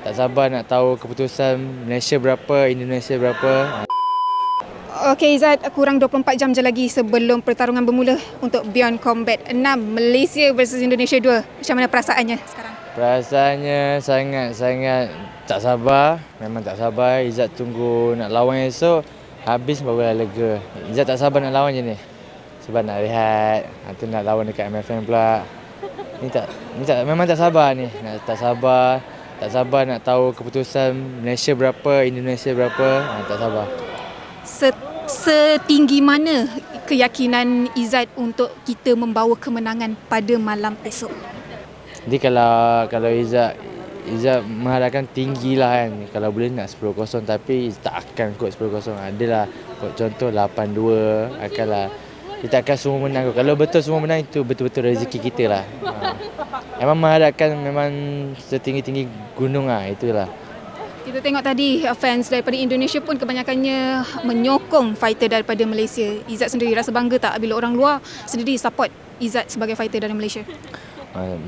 Tak sabar nak tahu keputusan Malaysia berapa, Indonesia berapa. Okey Izzat, kurang 24 jam je lagi sebelum pertarungan bermula untuk Beyond Combat 6 Malaysia versus Indonesia 2. Macam mana perasaannya sekarang? Perasaannya sangat-sangat tak sabar. Memang tak sabar. Izzat tunggu nak lawan esok. Habis barulah lega. Izzat tak sabar nak lawan je ni. Sebab nak rehat. Nanti nak lawan dekat MFM pula. Ni tak, ni tak, memang tak sabar ni. Nak, tak sabar. Tak sabar nak tahu keputusan Malaysia berapa, Indonesia berapa. Ha, tak sabar. Set- setinggi mana keyakinan Izzat untuk kita membawa kemenangan pada malam esok? Jadi kalau kalau Izzat Izzat mengharapkan tinggi lah kan Kalau boleh nak 10-0 tapi tak akan kot 10-0 Adalah kot contoh 8-2 Akanlah Kita akan semua menang Kalau betul semua menang itu betul-betul rezeki kita lah ha. Memang mengharapkan memang setinggi-tinggi gunung lah Itulah Kita tengok tadi uh, fans daripada Indonesia pun kebanyakannya menyokong fighter daripada Malaysia. Izzat sendiri rasa bangga tak bila orang luar sendiri support Izzat sebagai fighter dari Malaysia?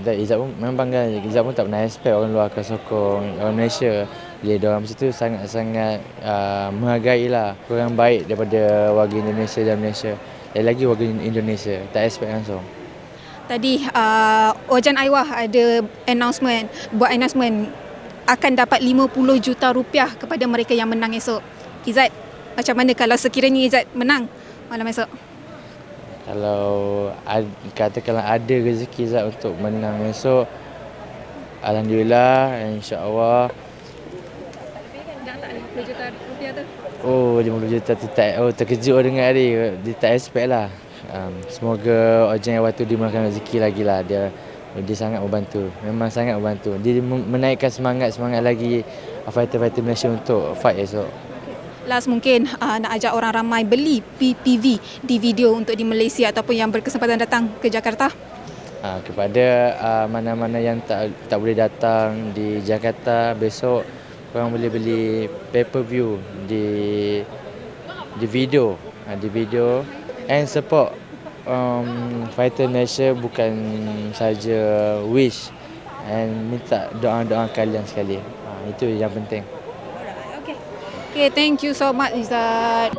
Dan Izzat pun memang bangga Izzat pun tak pernah expect orang luar akan sokong orang Malaysia Dia orang situ sangat-sangat uh, menghargai lah Kurang baik daripada warga Indonesia dan Malaysia Lagi warga Indonesia Tak expect langsung Tadi uh, Ojan Aiwah ada announcement, buat announcement akan dapat 50 juta rupiah kepada mereka yang menang esok. Izzat, macam mana kalau sekiranya Izzat menang malam esok? Kalau ad, katakanlah ada rezeki Izzat untuk menang esok Alhamdulillah insyaAllah 50 juta rupiah tu? Oh 50 juta tu tak Oh terkejut dengar tadi Dia tak expect lah. Um, Semoga Ojan Awal tu dimulakan rezeki lagi lah. Dia dia sangat membantu. Memang sangat membantu. Dia menaikkan semangat-semangat lagi Fighter-fighter Malaysia untuk fight esok. Last mungkin uh, nak ajak orang ramai beli PPV di video untuk di Malaysia ataupun yang berkesempatan datang ke Jakarta. ha, Kepada uh, mana-mana yang tak tak boleh datang di Jakarta besok Korang boleh beli pay-per-view di di video ha, Di video And support um, fighter Malaysia bukan saja wish and minta doa-doa kalian sekali. Ha, itu yang penting. Okay, thank you so much Izzat.